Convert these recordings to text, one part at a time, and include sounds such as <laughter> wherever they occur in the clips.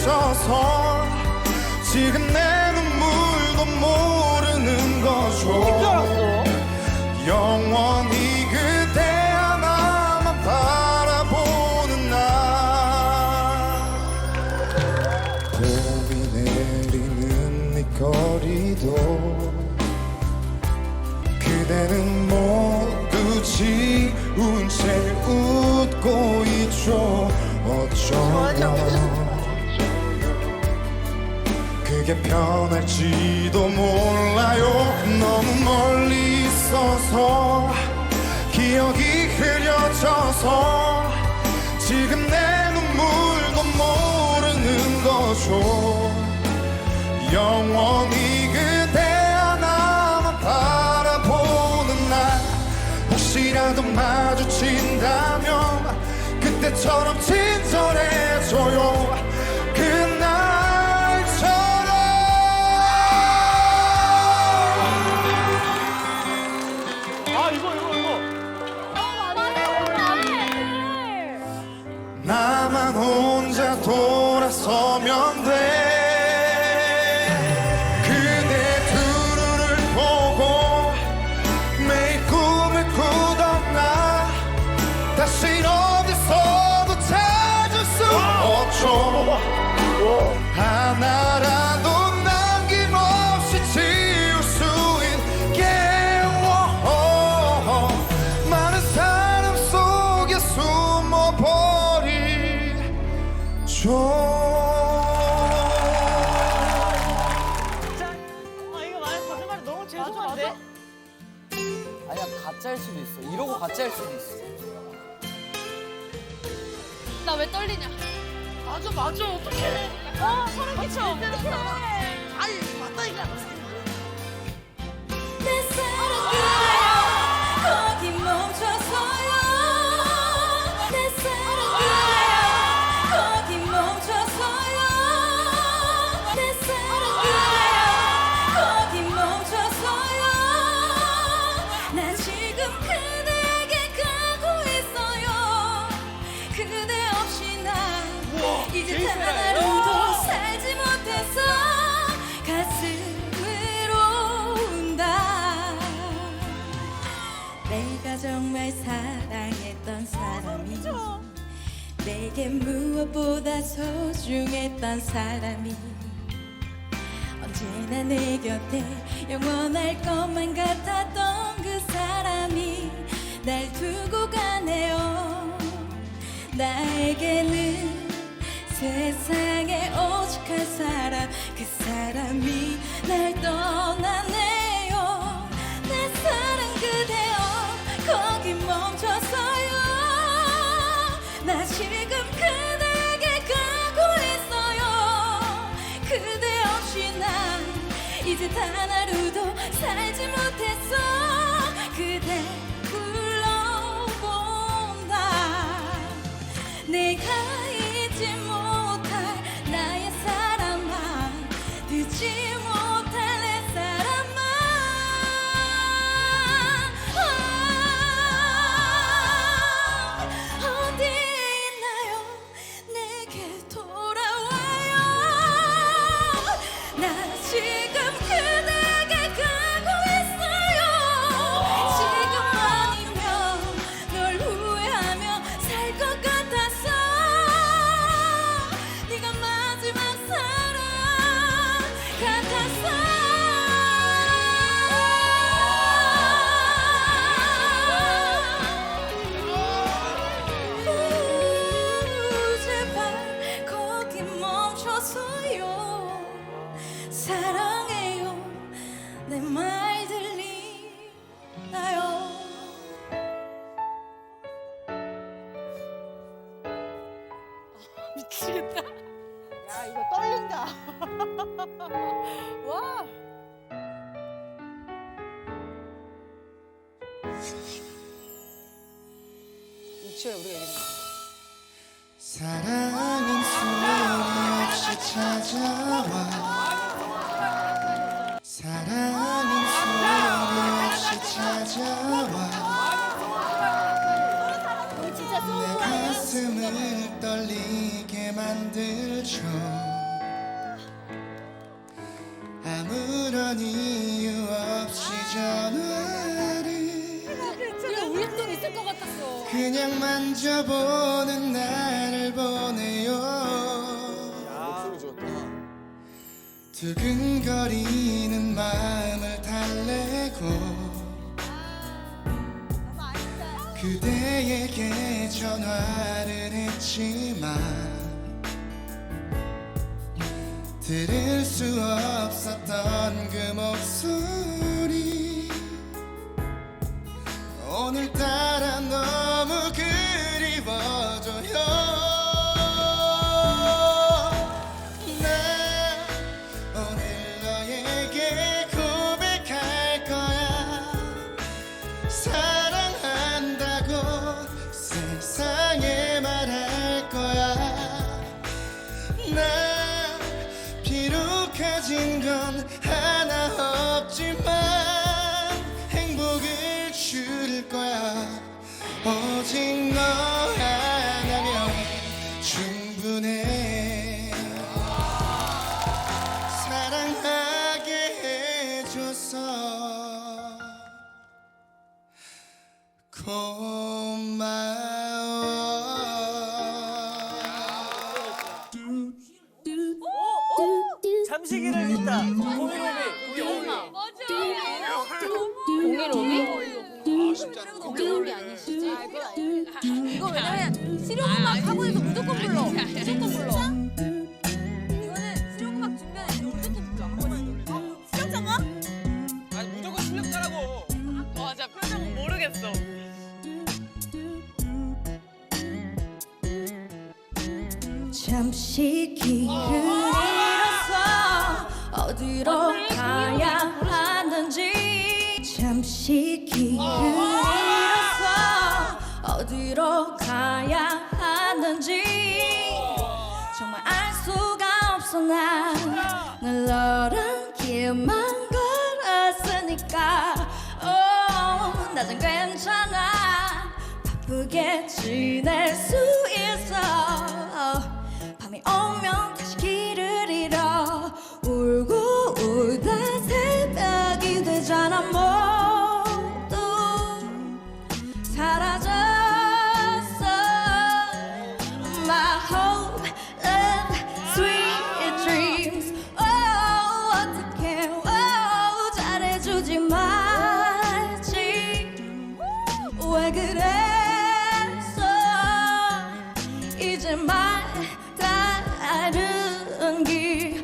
흐려져서 지금 내 눈물도 모르는 거죠. 영원히 그대 하나만 바라보는 날. 봄이 내리는 이 거리도 그대는 모두 지운 채 웃고 있죠. 어쩌면 그게 편할지도 몰라요. 너무 멀리 있어서 기억이 흐려져서 지금 내 눈물도 모르는 거죠. 영원히 그대 하나만 바라보는 날 혹시라도 마주친다면 그때처럼 친절해져요 이러고 가짜일 수도 있어. 나 왜 떨리냐? 맞아 맞아 어떡해 아, 소름 끼쳐. 아니 맞다니까 내 사랑 사람이 내게 무엇보다 소중했던 사람이 언제나 내 곁에 영원할 것만 같았던 그 사람이 날 두고 가네요. 나에게는 세상에 오직 한 사람 그 사람이 날 떠나네 이제 단 하루도 살지 못했어. 그대 사랑해요. 내 말 들리나요? 미치겠다. 야 이거 떨린다. <laughs> 와. 우리가 사랑은 소리 없이 찾아와 만져보는 나를 보내요. 두근거리는 마음을 달래고 그대에게 전화를 했지만 들을 수 없었던 그 목소리 고마워 잠시기를 했다. 고미로미. 공일오미? 공일오미 아니시지? 이거 왜냐면 실용음악 학원에서 무조건 불러. 무조건 불러. 잠시 길을 잃어서 어디로 가야 하는지. 잠시 길을 잃어서 어디로 가야 하는지. 정말 알 수가 없어. 난늘 어른 길만 걸었으니까. oh, 나좀 괜찮아. 바쁘게 지낼 수 이제 말 다른 길.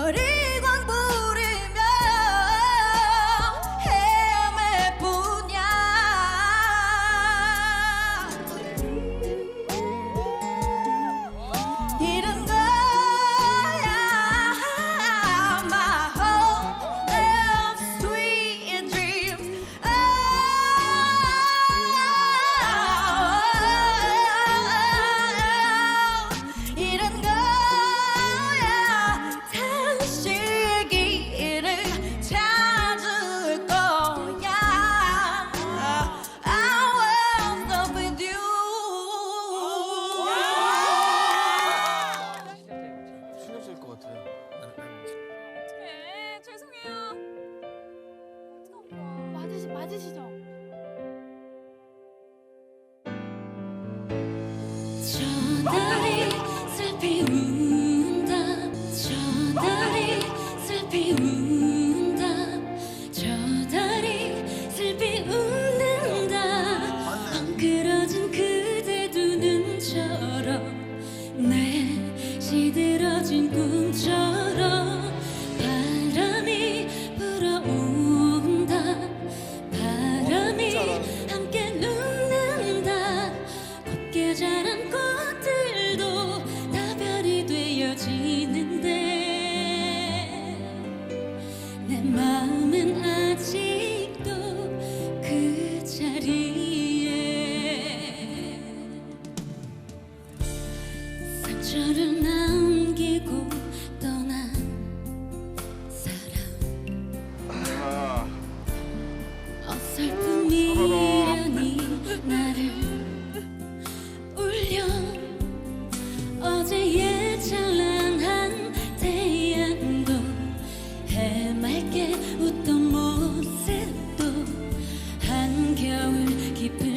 Lorena.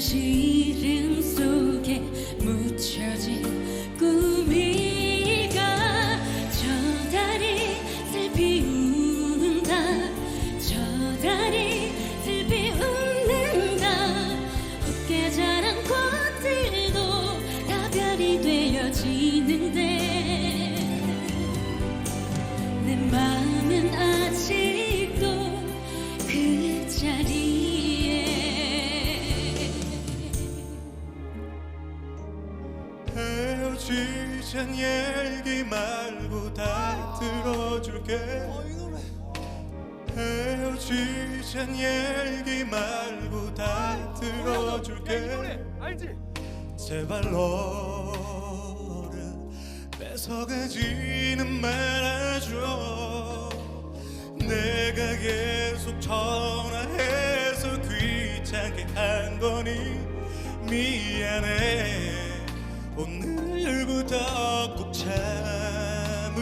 she 헤어지잔 얘기 말고 다 들어줄게. 헤어지잔 얘기 말고 다 들어줄게. 제발 너를 뺏어가지는 말아줘. 내가 계속 전화해서 귀찮게 한 거니 미안해. 오늘 꼭 참을게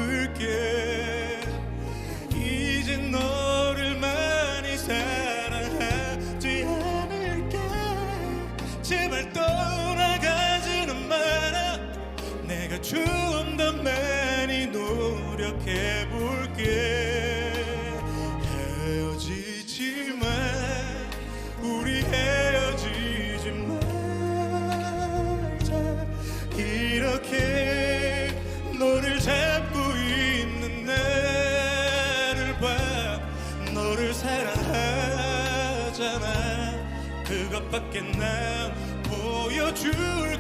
그것밖에 난 보여줄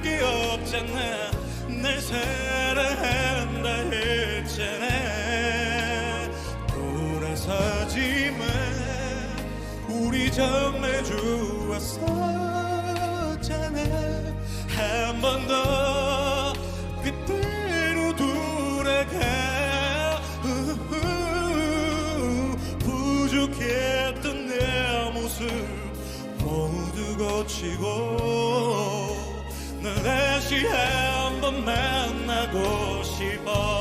게 없잖아. 날 사랑한다 했잖아. 돌아서지 마. 우리 정말 좋았었잖아. 한 번더 그때 만나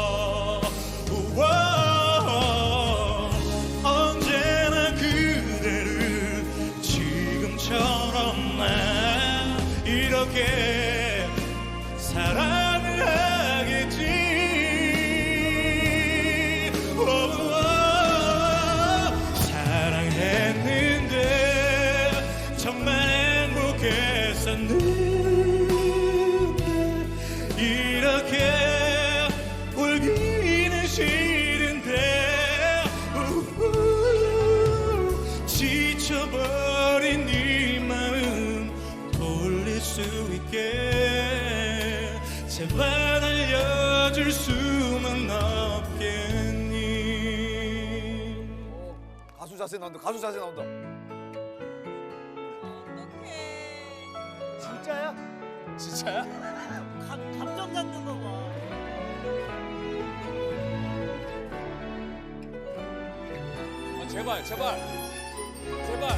자세 나온다. 가수 자세 나온다. 진짜야? 진짜야? <laughs> 감정 잡는 거 봐. 아, 제발, 제발, 제발.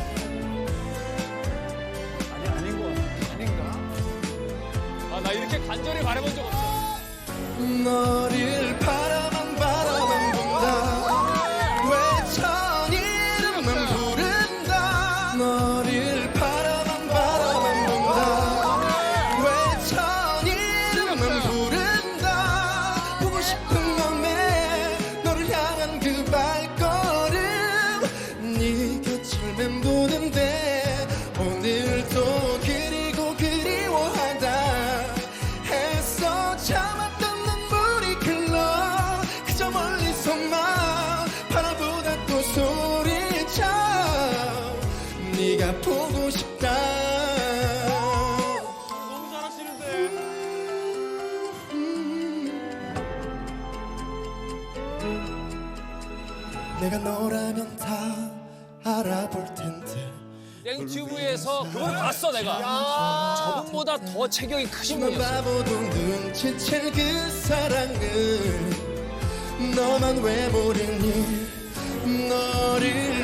아니 아닌 거 같아. 아닌가? 아, 나 이렇게 간절히 말해본 적 없어. 너를 바라 네가 보고 싶다 너무 잘하시는데. 내가 너라면 다 알아볼 텐데 땡튜브에서 그걸 봤어, 내가. 저분보다 더 체격이 크신 난 분이었어. 바보도 눈치챌 그 사랑을 너만 왜 모르니 너를